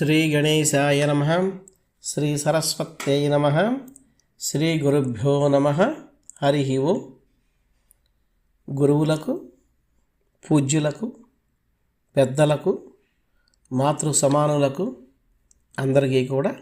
శ్రీ గణేశాయ నమ. శ్రీ సరస్వత్యై నమ. శ్రీ గురుభ్యో నమ. హరి ఓ. గురువులకు పూజ్యులకు పెద్దలకు మాతృ సమానులకు అందరికీ కూడా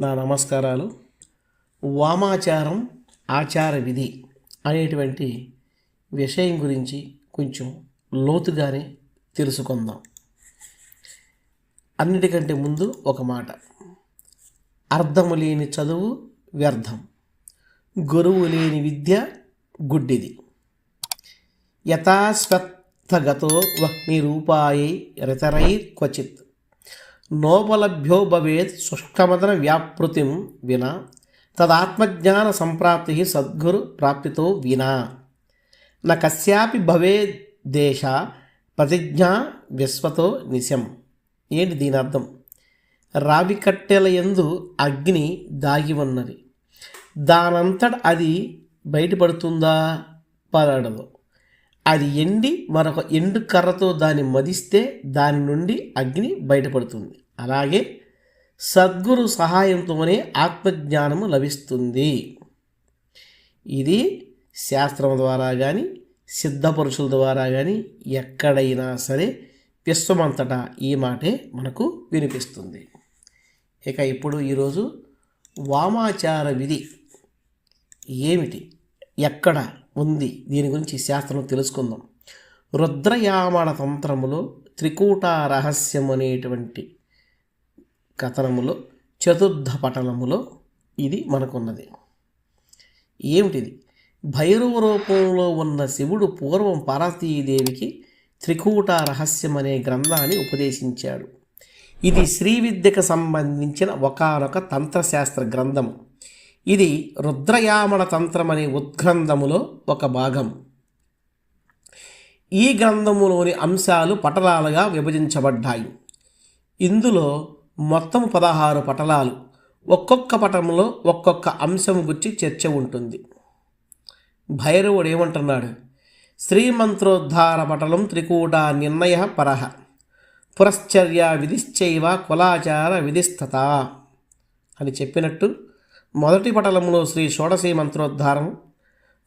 నా నమస్కారాలు. వామాచారం ఆచార విధి అనేటువంటి విషయం గురించి కొంచెం లోతుగానే తెలుసుకుందాం. అన్నిటికంటే ముందు ఒక మాట. అర్థము లేని చదువు వ్యర్థం. గురువు లేని విద్య గుడ్డిది. యథాస్వత్థగతో వహ్నిరూపాయై రతరై క్వచిత్. నోపలభ్యో భవేత్ శుష్కమదన వ్యాపృతిం వినా. తదాత్మజ్ఞాన సంప్రాప్తి సద్గురు ప్రాప్తితో వినా. న కస్యాపి భవేదేశ ప్రతిజ్ఞా విశ్వతో నిశం. ఏంటి దీని అర్థం? రావి కట్టెల యందు అగ్ని దాగి ఉన్నది. దానంతట అది బయటపడుతుందా? పడదు అది ఎండి మరొక ఎండు కర్రతో దాన్ని మదిస్తే దాని నుండి అగ్ని బయటపడుతుంది. అలాగే సద్గురు సహాయంతోనే ఆత్మజ్ఞానము లభిస్తుంది. ఇది శాస్త్రం ద్వారా కానీ సిద్ధపురుషుల ద్వారా కానీ ఎక్కడైనా సరే విశ్వమంతటా ఈ మాటే మనకు వినిపిస్తుంది. ఇక ఇప్పుడు ఈరోజు వామాచార విధి ఏమిటి? ఎక్కడ ఉంది? దీని గురించి శాస్త్రం తెలుసుకుందాం. రుద్రయామణ తంత్రములో త్రికూట రహస్యం అనేటువంటి కథనములో చతుర్థ పఠనములో ఇది మనకున్నది. ఏమిటిది? భైరవ రూపంలో ఉన్న శివుడు పూర్వం పార్వతీదేవికి త్రికూట రహస్యం అనే గ్రంథాన్ని ఉపదేశించాడు. ఇది శ్రీ విద్యకు సంబంధించిన ఒకనొక తంత్రశాస్త్ర గ్రంథము. ఇది రుద్రయామణ తంత్రం అనే ఉద్గ్రంథములో ఒక భాగం. ఈ గ్రంథములోని అంశాలు పటలాలుగా విభజించబడ్డాయి. ఇందులో మొత్తం పదహారు పటలాలు. ఒక్కొక్క పటంలో ఒక్కొక్క అంశం గురించి చర్చ ఉంటుంది. భైరవుడు ఏమంటున్నాడు? శ్రీమంత్రోద్ధారపటలం త్రికూట నిర్ణయ పర పురశ్చర్య విధిశ్చైవ కులాచార విధిస్తత అని చెప్పినట్టు మొదటి పటలంలో శ్రీ షోడశీ మంత్రోద్ధారము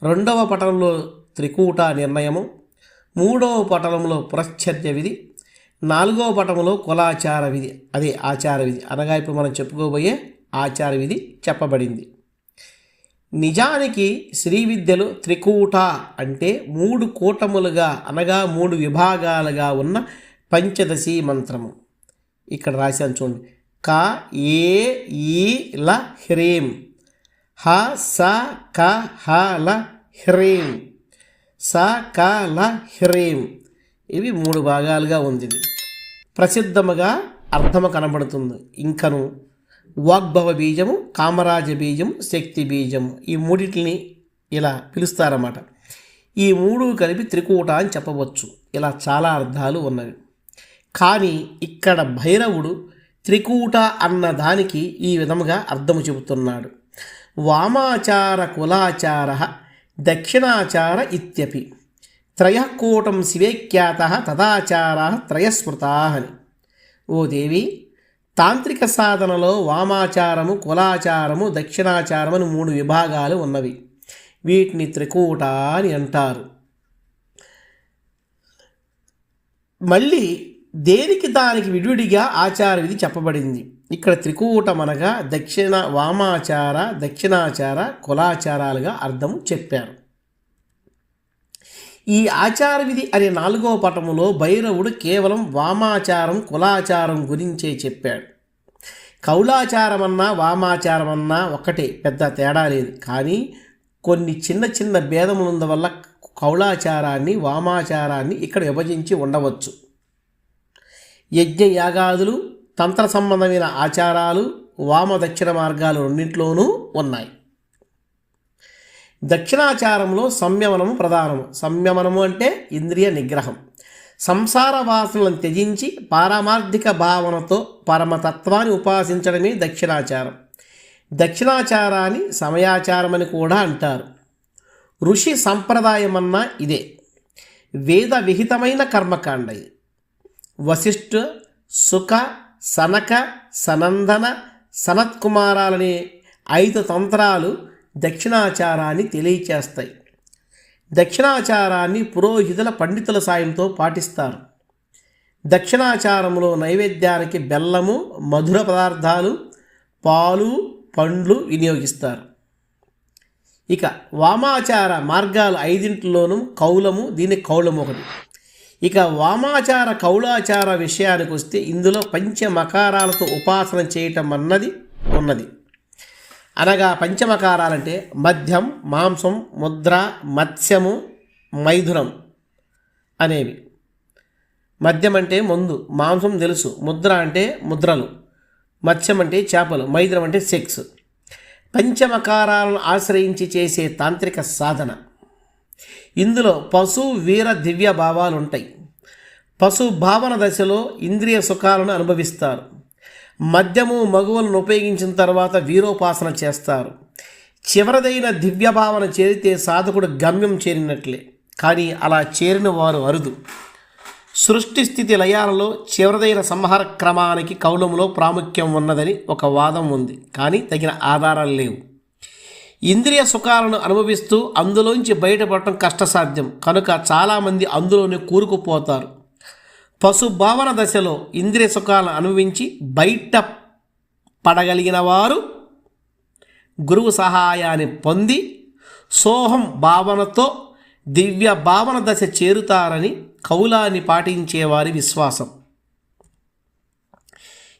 రెండవ పటంలో త్రికూట నిర్ణయము మూడవ పటలంలో పురశ్చర్య విధి నాలుగవ పటంలో కులాచార విధి అదే ఆచార విధి అనగా ఇప్పుడు మనం చెప్పుకోబోయే ఆచార విధి చెప్పబడింది. నిజానికి శ్రీ విద్యలు త్రికూట అంటే మూడు కూటములుగా అనగా మూడు విభాగాలుగా ఉన్న పంచదశి మంత్రము. ఇక్కడ రాశాను చూడండి. క ఏ ఈ ల హ్రీం. హ స క హ ల హ్రీం. స క ల హ్రీం. ఇవి మూడు భాగాలుగా ఉంది. ప్రసిద్ధముగా అర్థము కనబడుతుంది. ఇంకను వాగ్భవ బీజము కామరాజ బీజము శక్తి బీజము ఈ మూడింటిని ఇలా పిలుస్తారన్నమాట. ఈ మూడు కలిపి త్రికూట అని చెప్పవచ్చు. ఇలా చాలా అర్థాలు ఉన్నవి. కానీ ఇక్కడ భైరవుడు త్రికూట అన్న దానికి ఈ విధముగా అర్థము చెబుతున్నాడు. వామాచార కులాచార దక్షిణాచార ఇత్యపి. త్రయకూటం శివేఖ్యాత తదాచార త్రయస్మృతా అని. ఓ దేవి తాంత్రిక సాధనలో వామాచారము కులాచారము దక్షిణాచారము అని మూడు విభాగాలు ఉన్నవి. వీటిని త్రికూట అని అంటారు. మళ్ళీ దేనికి దానికి విడివిడిగా ఆచార విధి చెప్పబడింది? ఇక్కడ త్రికూటం అనగా దక్షిణ వామాచార దక్షిణాచార కులాచారాలుగా అర్థం చెప్పారు. ఈ ఆచార విధి అనే నాలుగవ పటములో భైరవుడు కేవలం వామాచారం కులాచారం గురించే చెప్పాడు. కౌలాచారమన్నా వామాచారమన్నా ఒక్కటే పెద్ద తేడా లేదు. కానీ కొన్ని చిన్న చిన్న భేదములందు వల్ల కౌలాచారాన్ని వామాచారాన్ని ఇక్కడ విభజించి ఉండవచ్చు. యజ్ఞ యాగాదులు తంత్ర సంబంధమైన ఆచారాలు వామ దక్షిణ మార్గాలు రెండింటిలోనూ ఉన్నాయి. దక్షిణాచారంలో సంయమనము ప్రధానము. సంయమనము అంటే ఇంద్రియ నిగ్రహం. సంసార వాసనలను త్యజించి పారమార్థిక భావనతో పరమతత్వాన్ని ఉపాసించడమే దక్షిణాచారం. దక్షిణాచారాన్ని సమయాచారమని కూడా అంటారు. ఋషి సంప్రదాయమన్నా ఇదే. వేద విహితమైన కర్మకాండ. ఇది వశిష్ఠ సుఖ సనక సనందన సనత్కుమారాలనే ఐదు తంత్రాలు దక్షిణాచారాన్ని తెలియచేస్తాయి. దక్షిణాచారాన్ని పురోహితుల పండితుల సాయంతో పాటిస్తారు. దక్షిణాచారంలో నైవేద్యానికి బెల్లము మధుర పదార్థాలు పాలు పండ్లు వినియోగిస్తారు. ఇక వామాచార మార్గాలు ఐదింటిలోనూ కౌలము దీని కౌలము ఒకటి. ఇక వామాచార కౌలాచార విషయానికి వస్తే ఇందులో పంచ మకారాలతో ఉపాసన చేయటం అన్నది ఉన్నది. అనగా పంచమకారాలంటే మద్యం మాంసం ముద్ర మత్స్యము మైథునం అనేవి. మద్యం అంటే మందు మాంసం తెలుసు. ముద్ర అంటే ముద్రలు. మత్స్యం అంటే చేపలు. మైథునం అంటే సెక్స్. పంచమకారాలను ఆశ్రయించి చేసే తాంత్రిక సాధన. ఇందులో పశు వీర దివ్య భావాలు ఉంటాయి పశు భావన దశలో ఇంద్రియ సుఖాలను అనుభవిస్తారు. మద్యము మగువలను ఉపయోగించిన తర్వాత వీరోపాసన చేస్తారు. చివరిదైన దివ్య భావన చేరితే సాధకుడు గమ్యం చేరినట్లే. కానీ అలా చేరిన వారు అరుదు. సృష్టి స్థితి లయాలలో చివరిదైన సంహార క్రమానికి కౌలంలో ప్రాముఖ్యం ఉన్నదని ఒక వాదం ఉంది. కానీ తగిన ఆధారాలు లేవు. ఇంద్రియ సుఖాలను అనుభవిస్తూ అందులోంచి బయటపడటం కష్టసాధ్యం. కనుక చాలామంది అందులోనే కూరుకుపోతారు. పశుభావన దశలో ఇంద్రియ సుఖాలను అనుభవించి బయట పడగలిగిన వారు గురువు సహాయాన్ని పొంది సోహం భావనతో దివ్య భావన దశ చేరుతారని కౌలాన్ని పాటించేవారి విశ్వాసం.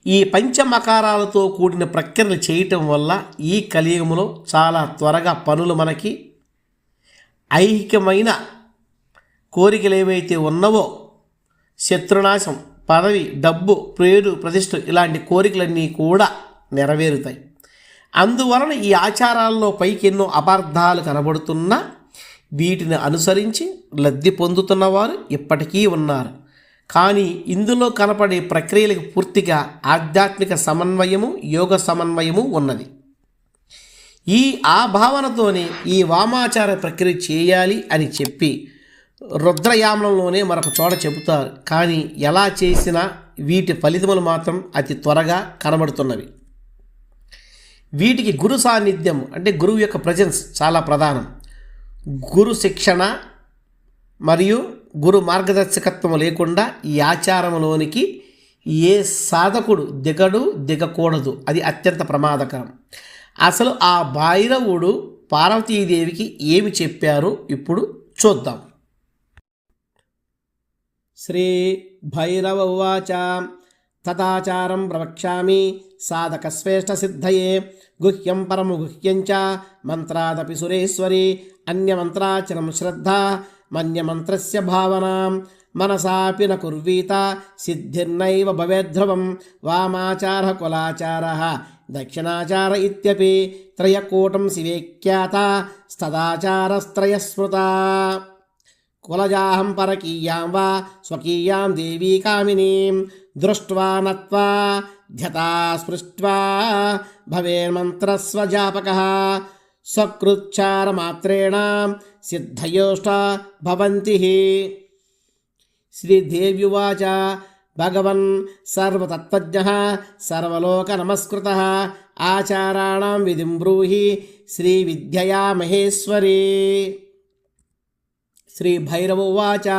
ఈ పంచమకారాలతో కూడిన ప్రక్రియలు చేయటం వల్ల ఈ కలియుగంలో చాలా త్వరగా పనులు మనకి ఐహికమైన కోరికలు ఏవైతే ఉన్నవో శత్రునాశం పదవి డబ్బు పేరు ప్రతిష్ట ఇలాంటి కోరికలన్నీ కూడా నెరవేరుతాయి. అందువలన ఈ ఆచారాల్లో పైకి ఎన్నో అపార్థాలు కనబడుతున్నా వీటిని అనుసరించి లబ్ధి పొందుతున్నవారు ఇప్పటికీ ఉన్నారు. కానీ ఇందులో కనపడే ప్రక్రియలకు పూర్తిగా ఆధ్యాత్మిక సమన్వయము యోగ సమన్వయము ఉన్నది. ఈ ఆ భావనతోనే ఈ వామాచార ప్రక్రియ చేయాలి అని చెప్పి రుద్రయామలంలోనే మరొక చోట చెబుతారు. కానీ ఎలా చేసినా వీటి ఫలితములు మాత్రం అతి త్వరగా కనబడుతున్నవి. వీటికి గురు సాన్నిధ్యం అంటే గురువు యొక్క ప్రజెన్స్ చాలా ప్రధానం. గురు శిక్షణ మరియు గురు మార్గదర్శకత్వం లేకుండా ఈ ఆచారంలోనికి ఏ సాధకుడు దిగడు దిగకూడదు. అది అత్యంత ప్రమాదకరం. అసలు ఆ భైరవుడు పార్వతీదేవికి ఏమి చెప్పారు? ఇప్పుడు చూద్దాం. శ్రీ భైరవ ఉవాచ తథాచారం ప్రవక్ష్యామి సాధకశ్రేష్టసిద్ధయే. గుహ్యం పరమగుహ్యం చ. మంత్రాదపి సురేశ్వరి. అన్యమంత్రాచరం శ్రద్ధ. మన్యమంత్రస్య భావనాం. మనసాపి న కుర్వీత. సిద్ధిర్నైవ భవేద్ధ్రువం వామాచార కులాచార. దక్షిణాచార ఇత్యపి. త్రయకూటం శివేఖ్యాత. స్తదాచారస్త్రయస్మృత. కులజాహం పరకీయాం వా స్వకీయాం దేవీ కామినీం. దృష్ట్వా నత్వా ధ్యతా స్పృష్ట్వా భవేన్మంత్రస్వజాపక సకృచ్చారమాత్రేణ సిద్ధయోష్ట భవంతి శ్రీదేవ్యువాచ భగవన్ సర్వతత్వజ్ఞ సర్వలోకనమస్కృత. ఆచారాణం విధిం బ్రూహి శ్రీవిద్యయా మహేశ్వరీ. శ్రీభైరవ శ్రీభైరవోవాచ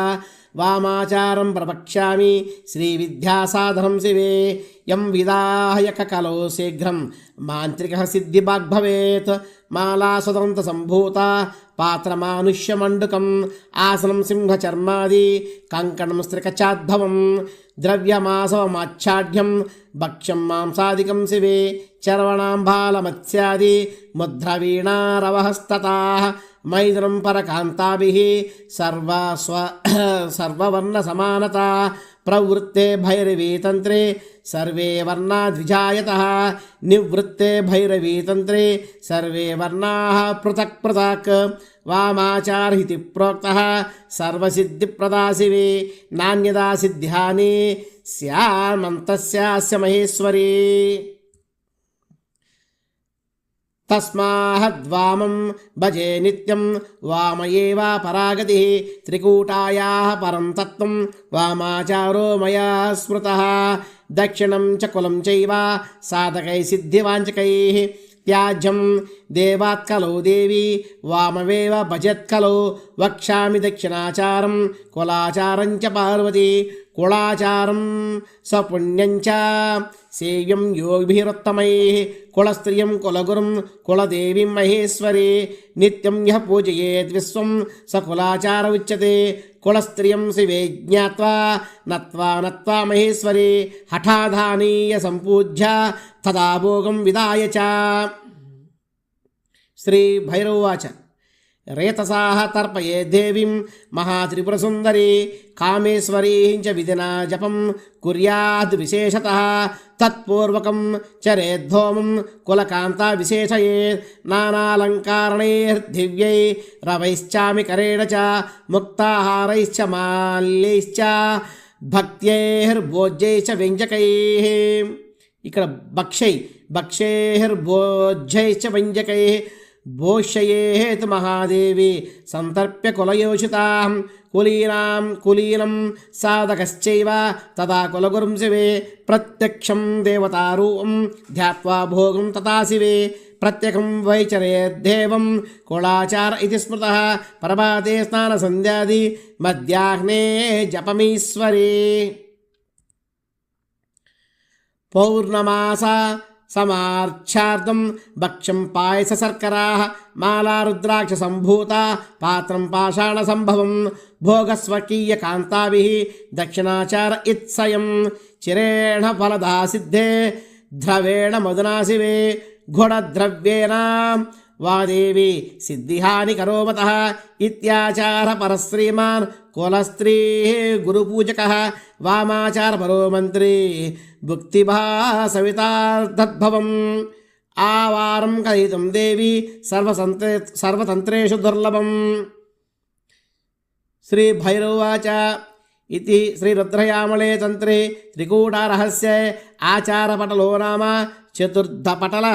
వామాచారం ప్రవక్ష్యామి శ్రీవిద్యాసాధనం శివే యం విదాహయక కలో శీఘ్రం మాంత్రిక సిద్ధిభాగ్భవేత్ మాలాసుదంత సంభూత పాత్రమానుష్యమండుకం ఆసనం సింహచర్మాది కంకణం స్త్రికచాద్భవం ద్రవ్యమాసవమాచ్ఛాఢ్యం భక్ష్యం మాంసాదికం శివే చర్వణాంబాలమత్స్యాది ముద్రవీణారవహస్తతా మైత్రం పరకాంతాభిः సర్వస్వ సర్వవర్ణసమానతా ప్రవృత్తే భైరవీతంత్రే సర్వే వర్ణా ద్విజాయత నివృత్తే భైరవీతంత్రే సర్వే వర్ణా పృథక్ పృథక్ వామాచారితి ప్రోక్త సర్వసిద్ధిప్రదాశివే నాణ్యదా సిద్ధ్యాని స్యామంతస్యాస్య మహేశ్వరీ తస్మాహద్వామం భజే నిత్యం వామయేవా పరాగతి త్రికూటాయా పరం తత్వం వామాచారో మయా స్మృత దక్షిణం చ కులం చైవ సాధకై సిద్ధివాంచకైः త్యాజ్యం దేవాత్కలో దేవి వామవేవ భజత్ కలో వక్ష్యామి దక్షిణాచారం కులాచారం చ పార్వతి కులాచారం సపుణ్యం చ సేవ్యం యోగిభిరుత్తమై కులస్త్రియం కులగురుం కులదేవీం మహేశ్వరి. నిత్యం యః పూజయేద్ విశ్వం స కులాచార ఉచ్యతే. కులస్త్రియం శివే జ్ఞావా నత్వా నత్వా మహేశ్వరి. హఠాధానీయ సంపూజ్య తదా భోగం విదాయ చ. శ్రీ భైరవాచ రేతసాహ తర్పయే దేవీం మహాత్రిపురసుందరీ కామేశ్వరీ చ విధినా జపం కుర్యాద్ విశేషత తత్పూర్వకం చరేద్ధోమం కులకాంత విశేషయే నానాలంకారణైర్దివ్యై రవైశ్చామి కరేణ చ ముక్తాహారైశ్చ మాల్యైశ్చ భక్త్యైర్భోజ్యైశ్చ వ్యంజకై ఇక్కడ భక్షై భక్షైర్భోజ్యైశ్చ వ్యంజకై భోష్యేత్ మహాదేవి సంతర్ప్య కులయోషితాం కులీనాం కులీనం సాధకశ్చైవ తదా కులగురుం శివే ప్రత్యక్షం దేవతారూపం ధ్యాత్వా భోగం తథా శివే ప్రత్యేకం వైచరేద్దేవం కుళాచార ఇది స్మృత ప్రభాతే స్నానసంధ్యాది మధ్యాహ్నే జపమీశ్వరే పౌర్ణమాస సమార్చార్థం భక్ష్యం పాయస శర్కరా మాలా రుద్రాక్ష సంభూత పాత్రం పాషాణ సంభవం భోగస్వకీయ కాంతాభి దక్షిణాచార ఇత్సయం చిరేణ ఫలదా సిద్ధే ద్రవేణ మధునాశివే శివే వాదేవి సిద్ధిహాని కరోమత ఇత్యాచార పరశ్రీమాన్ కులస్త్రీ గురుపూజక వామాచార పరో మంత్రి భుక్తిభా సవితార్థద్భవం ఆవారం కథయితం దేవి సర్వసంత్రే సర్వతంత్రేషు దుర్లభం. శ్రీ భైరవాచ ఇది శ్రీరుద్రయామళే తంత్రే త్రికూటారహస్య ఆచారపటలో నామ చతుర్థపటల.